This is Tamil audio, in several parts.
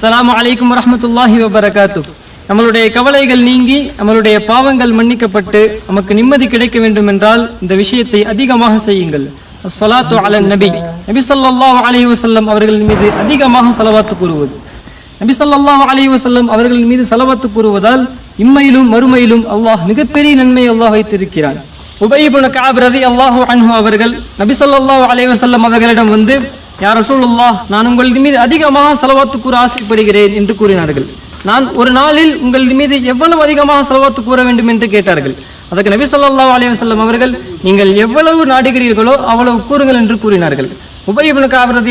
சலாம் அலைக்கும் வரமத்துல்லாஹி வபரகாத்து நம்மளுடைய கவலைகள் நீங்கி நம்மளுடைய பாவங்கள் மன்னிக்கப்பட்டு நமக்கு நிம்மதி கிடைக்க வேண்டும் என்றால் இந்த விஷயத்தை அதிகமாக செய்யுங்கள். அஸ்ஸலாத்து அலன் நபி. நபி ஸல்லல்லாஹு அலி வசல்லம் அவர்களின் மீது அதிகமாக செலவாத்து கூறுவது. நபி ஸல்லல்லாஹு அலி வசல்லம் அவர்களின் மீது செலவாத்து கூறுவதால் இம்மையிலும் மறுமையிலும் அல்லாஹ் மிகப்பெரிய நன்மை அல்லாஹ் வைத்திருக்கிறான். உபய் காபிரதி அல்லாஹு அன்ஹு அவர்கள் நபி ஸல்லல்லாஹு அலி வசல்லம் அவர்களிடம் வந்து யார் சொல்லுல்லா நான் உங்கள் மீது அதிகமாக செலவாத்து கூற ஆசைப்படுகிறேன் என்று கூறினார்கள். நான் ஒரு நாளில் உங்கள் மீது எவ்வளவு அதிகமாக செலவாத்து கூற வேண்டும் என்று கேட்டார்கள். அதற்கு நபி சொல்லா அலைஹி செல்லம் அவர்கள் நீங்கள் எவ்வளவு நாடுகிறீர்களோ அவ்வளவு கூறுங்கள் என்று கூறினார்கள். உபய் இப்னு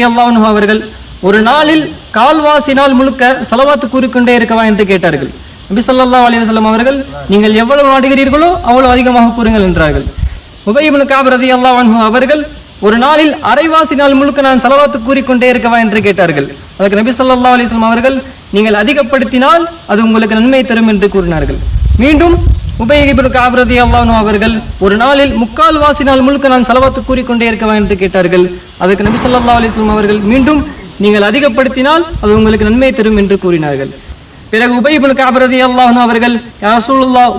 அல்லாஹ் அவர்கள் ஒரு நாளில் கால்வாசி நாள் முழுக்க செலவாத்து கூறிக்கொண்டே இருக்கவா என்று கேட்டார்கள். நபி சொல்லா அலைஹி அவர்கள் நீங்கள் எவ்வளவு நாடுகிறீர்களோ அவ்வளவு அதிகமாக கூறுங்கள் என்றார்கள். உபய் இப்னு அல்லாஹ் அவர்கள் ஒரு நாளில் அரைவாசி நாள் முழுக்க நான் செலவாத்து கூறிக்கொண்டே இருக்கவா என்று கேட்டார்கள். அதற்கு நபி சொல்லா அலிஸ்லாம் அவர்கள் நீங்கள் அதிகப்படுத்தினால் அது உங்களுக்கு நன்மை தரும் என்று கூறினார்கள். மீண்டும் உபய் காபிரதி அல்லானு அவர்கள் ஒரு நாளில் முக்கால் வாசி நாள் முழுக்க நான் செலவாத்து கூறிக்கொண்டே இருக்கவா என்று கேட்டார்கள். அதற்கு நபி சொல்லா அலிஸ்லாம் அவர்கள் மீண்டும் நீங்கள் அதிகப்படுத்தினால் அது உங்களுக்கு நன்மை தரும் என்று கூறினார்கள். பிறகு உபய்புல் காபரதி அல்லாஹ் அவர்கள் யா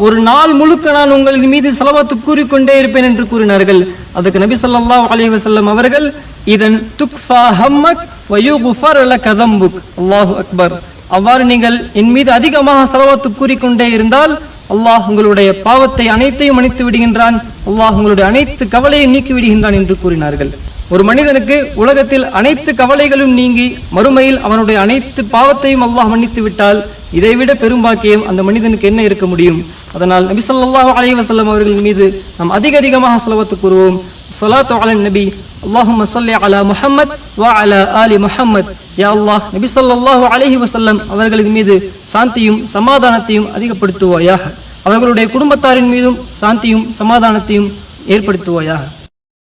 ஒரு நாள் முழுக்க நான் உங்களின் மீது செலவாத்து கூறிக்கொண்டே இருப்பேன் என்று கூறினார்கள். அதுக்கு நபி ஸல்லல்லாஹு அலி வசல்லம் அவர்கள் இதன் துக்ஃபா ஹம்மக் வயுகுஃபர் அல்ல கதம்புக் அல்லாஹு அக்பர். அவ்வாறு நீங்கள் என் மீது அதிகமாக செலவாத்து கூறிக்கொண்டே இருந்தால் அல்லாஹ் உங்களுடைய பாவத்தை அனைத்தையும் அணித்து விடுகின்றான். அல்லாஹ் உங்களுடைய அனைத்து கவலையை நீக்கி விடுகின்றான் என்று கூறினார்கள். ஒரு மனிதனுக்கு உலகத்தில் அனைத்து கவலைகளும் நீங்கி மறுமையில் அவனுடைய அனைத்து பாவத்தையும் அல்லாஹ் மன்னித்து விட்டால் இதைவிட பெரும்பாக்கியம் அந்த மனிதனுக்கு என்ன இருக்க முடியும்? அதனால் நபி ஸல்லல்லாஹு அலைஹி வஸல்லம் அவர்கள் மீது நாம் அதிக அதிகமாக செலவத்து கூறுவோம். சலாத்து அலன் நபி அல்லாஹும் ஸல்லி அலா முஹம்மத் வா அலா அலி முஹம்மத். யா அல்லாஹ் நபி சொல்லாஹு அலஹி வசல்லம் அவர்களின் மீது சாந்தியும் சமாதானத்தையும் அதிகப்படுத்துவாயாக. அவர்களுடைய குடும்பத்தாரின் மீதும் சாந்தியும் சமாதானத்தையும் ஏற்படுத்துவாயாக.